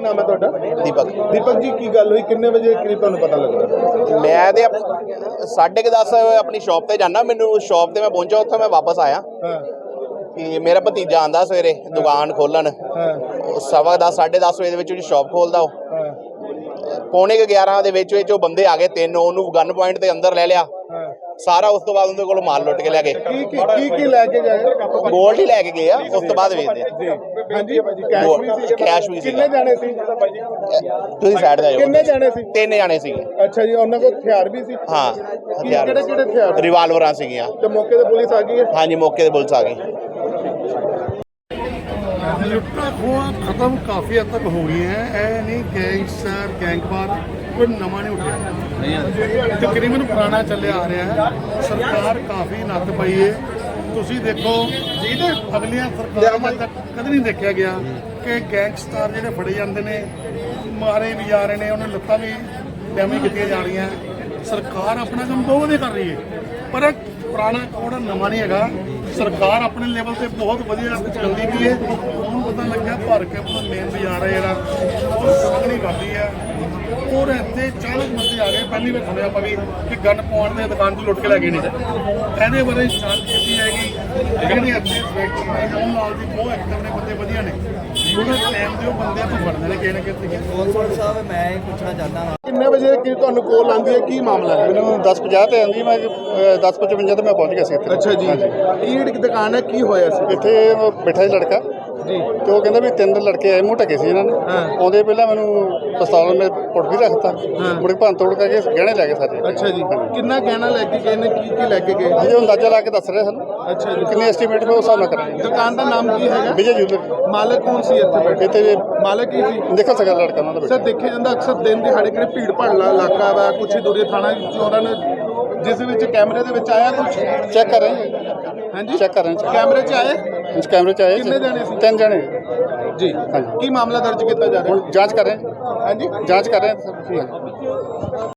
ਕੀ ਨਾਮ ਹੈ ਤੁਹਾਡਾ? ਦੀਪਕ। ਦੀਪਕ ਜੀ ਕੀ ਗੱਲ ਹੋਈ? ਕਿੰਨੇ ਵਜੇ ਕਰੀਬ ਤੁਹਾਨੂੰ ਪਤਾ ਲੱਗਾ ਮੈਂ ਤੇ ਸਾਢੇ ਕੁ ਦਸ ਆਪਣੀ ਸ਼ਾਪ ਤੇ ਜਾਣਾ ਮੈਨੂੰ ਸ਼ਾਪ ਤੇ ਮੈਂ ਪਹੁੰਚਾ ਉੱਥੇ ਮੈਂ ਵਾਪਸ ਆਇਆ। ਹਾਂ। ਕਿ ਮੇਰਾ ਭਤੀਜਾ ਆਂਦਾ ਸਵੇਰੇ ਦੁਕਾਨ ਖੋਲਣ। ਹਾਂ। ਸਵਾ ਦਸ ਸਾਢੇ ਦਸ ਵਜੇ ਦੇ ਵਿੱਚ ਉਹਦੀ ਸ਼ਾਪ ਖੋਲਦਾ ਉਹ। ਪੌਣੇ ਕੁ 11 ਦੇ ਵਿੱਚ ਵਿੱਚ ਉਹ ਬੰਦੇ ਆ ਗਏ ਤਿੰਨ। ਉਹਨੂੰ ਗਨ ਪੁਆਇੰਟ ਤੇ ਅੰਦਰ ਲੈ ਲਿਆ। ਸਾਰਾ ਉਸ ਤੋਂ ਬਾਅਦ ਉਹਦੇ ਕੋਲ ਮਾਲ ਲੁੱਟ ਕੇ ਲੈ ਗਏ। ਕੀ ਕੀ ਕੀ ਕੀ ਲੈ ਕੇ ਗਏ? ਗੋਲਡ ਹੀ ਲੈ ਕੇ ਗਏ ਆ ਉਸ ਤੋਂ ਬਾਅਦ ਵੇਚਦੇ ਆ। ਜੀ ਹਾਂਜੀ। ਕੈਸ਼ ਵੀ ਸੀ ਕੈਸ਼ ਵੀ ਸੀ ਕਿੰਨੇ ਜਾਣੇ ਸੀ? ਤੁਸੀਂ ਸਾਈਡ ਤੇ ਆ ਕਿੰਨੇ ਜਾਣੇ ਸੀ? ਤਿੰਨ ਜਾਣੇ ਸੀਗੇ ਅੱਛਾ ਜੀ ਉਹਨਾਂ ਕੋਲ ਹਥਿਆਰ ਵੀ ਸੀ? ਹਾਂ ਕਿਹੜੇ ਕਿਹੜੇ ਹਥਿਆਰ? ਰਿਵਾਲਵਰਾਂ ਸੀਗੀਆਂ। ਤੇ ਮੌਕੇ ਤੇ ਪੁਲਿਸ ਆ ਗਈ ਹੈ? ਹਾਂਜੀ ਮੌਕੇ ਤੇ ਪੁਲਿਸ ਆ ਗਈ। ਲੁੱਟਾਂ ਖੋਹਾਂ ਖਤਮ ਕਾਫੀ ਹੱਦ ਤੱਕ ਹੋ ਗਈਆਂ। ਇਹ ਨਹੀਂ ਗੈਂਗਸਟਰ ਗੈਂਗਵਾਰ ਕੋਈ ਨਵਾਂ ਨਹੀਂ ਉੱਠਿਆ। ਤਕਰੀਬਨ ਪੁਰਾਣਾ ਚੱਲਿਆ ਆ ਰਿਹਾ ਹੈ। ਸਰਕਾਰ ਕਾਫੀ ਨੱਥ ਪਈ ਹੈ ਤੁਸੀਂ ਦੇਖੋ ਜਿਹਦੇ ਅਗਲੀਆਂ ਸਰਕਾਰਾਂ ਤੱਕ ਕਦੇ ਨਹੀਂ ਦੇਖਿਆ ਗਿਆ ਕਿ ਗੈਂਗਸਟਰ ਜਿਹੜੇ ਫੜੇ ਜਾਂਦੇ ਨੇ ਮਾਰੇ ਵੀ ਜਾ ਰਹੇ ਨੇ ਉਹਨਾਂ ਲੱਤਾਂ ਵੀ ਡੈਮੇਜ ਕੀਤੀਆਂ ਜਾ ਰਹੀਆਂ। ਸਰਕਾਰ ਆਪਣਾ ਕੰਮ ਬਹੁਤ ਵਧੀਆ ਕਰ ਰਹੀ ਹੈ ਪਰ ਪੁਰਾਣਾ ਕੋਡ ਨਵਾਂ ਨਹੀਂ ਹੈਗਾ। ਸਰਕਾਰ ਆਪਣੇ ਲੈਵਲ ਤੇ ਬਹੁਤ ਵਧੀਆ ਚੱਲਦੀ ਵੀ ਹੈ। ਉਹਨੂੰ ਪਤਾ ਲੱਗਿਆ ਭਰ ਕੇ ਆਪਣਾ ਮੇਨ ਬਾਜ਼ਾਰ ਹੈ ਜਿਹੜਾ। ਉਹ ਕਰਦੀ ਹੈ। ਔਰ ਇੱਥੇ 40 ਬੰਦੇ ਆ ਗਏ। ਪਹਿਲੀ ਵਾਰ ਸੁਣਿਆ ਆਪਾਂ ਵੀ ਕਿ ਗਨ ਪਾਉਣ ਦੇ ਦੁਕਾਨ ਤੋਂ ਲੁੱਟ ਕੇ ਲੈ ਗਏ ਨੇ। ਇਹਦੇ ਬਾਰੇ ਜਾਂਚ ਕੀਤੀ ਜਾਏਗੀ ਜਿਹੜੇ ਇੱਥੇ ਫੈਕਟਰੀ ਨੇ? ਉਹ ਨਾਲ ਦੀ ਬਹੁਤ ਐਕਟਿਵ ਨੇ ਬੰਦੇ ਵਧੀਆ ਨੇ ਉਹਨਾਂ ਟਾਈਮ ਦੇ ਉਹ ਬੰਦੇ ਤੋਂ ਫੜਦੇ ਨੇ ਕਿਸੇ ਨਾ ਕਿਸੇ ਗੋਲਸਵਾਲ ਸਾਹਿਬ ਮੈਂ ਇਹ ਪੁੱਛਣਾ ਚਾਹੁੰਦਾ ਹਾਂ। ਕਿੰਨੇ ਵਜੇ ਕੀ ਤੁਹਾਨੂੰ ਕੋਲ ਆਂਦੀ ਹੈ? ਕੀ ਮਾਮਲਾ ਹੈ? ਮੈਨੂੰ 10:50 ਤੇ ਆਂਦੀ ਮੈਂ 10:55 ਤੇ ਮੈਂ ਪਹੁੰਚ ਗਿਆ ਸੀ ਇੱਥੇ। ਅੱਛਾ ਜੀ। ਕੀ ਜਿਹੜੀ ਦੁਕਾਨ ਹੈ ਕੀ ਹੋਇਆ ਸੀ? ਇੱਥੇ ਬੈਠਾ ਸੀ ਲੜਕਾ। ਤੇ ਉਹ ਕਹਿੰਦਾ ਵੀ ਤਿੰਨ ਲੜਕੇ ਆਏ ਮੂੰਹ ਢਕੇ ਸੀ ਇਹਨਾਂ ਨੇ। ਆਉਂਦੇ ਪਹਿਲਾਂ ਮੈਨੂੰ ਪਿਸਤੌਲ ਮੇ ਪੁੱਟ ਵੀ ਰੱਖਤਾ। ਮੁੜ ਕੇ ਭੰਨ ਤੋੜ ਕਰਕੇ ਗਹਿਣੇ ਲੈ ਗਏ ਸਾਰੇ ਅੱਛਾ ਜੀ। ਕਿੰਨਾ ਗਹਿਣਾ ਲੈ ਕੇ ਗਏ ਨੇ? ਕੀ ਕੀ ਲੈ ਕੇ ਗਏ? ਅਜੇ ਅੰਦਾਜ਼ਾ ਲਾ ਕੇ ਦੱਸ ਰਹੇ ਸਾਨੂੰ। ਅੱਛਾ ਜੀ। ਕਿੰਨੇ ਐਸਟੀਮੇਟ ਮੈਂ ਉਸ ਹਿਸਾਬ ਨਾਲ ਕਰਾਂਗੇ ਦੁਕਾਨ ਦਾ ਨਾਮ ਕੀ ਹੈਗਾ? ਵਿਜੇ ਜੂਲਰ ਮਾਲਕ ਕੌਣ ਸੀ ਇੱਥੇ ਬੈਠੇ? ਵੀ ਮਾਲਕ ਕੀ ਸੀ? ਦੇਖੋ ਸਕਾ ਲੜਕਾ ਉਹਨਾਂ ਦਾ ਸਰ ਦੇਖਿਆ ਜਾਂਦਾ ਅਕਸਰ ਦਿਨ ਦਿਹਾੜੇ ਕਿਹੜੇ ਭੀੜ ਭਾੜਲਾ ਇਲਾਕਾ ਵਾ ਕੁਛ ਹੀ ਦੂਰੇ ਥਾਣਾ ਚੋਰਾਂ ਨੇ ਜਿਸ ਵਿੱਚ ਕੈਮਰੇ ਦੇ ਵਿੱਚ ਆਇਆ ਕੁਛ? ਚੈੱਕ ਕਰ ਰਹੇ ਹਾਂ। ਹਾਂਜੀ? ਚੈੱਕ ਕਰ ਰਹੇ ਕੈਮਰੇ 'ਚ ਆਏ? ਇਸ ਕੈਮਰੇ ਚ ਆਏ ਕਿੰਨੇ ਜਾਣੇ ਸੀ? ਤਿੰਨ ਜਣੇ। ਜੀ। ਹਾਂਜੀ। ਕੀ ਮਾਮਲਾ ਦਰਜ ਕੀਤਾ ਜਾ ਰਿਹਾ? ਹੁਣ ਜਾਂਚ ਕਰ ਰਹੇ ਹਾਂ। ਹਾਂਜੀ। ਜਾਂਚ ਕਰ ਰਹੇ ਹਾਂ। ਸਰ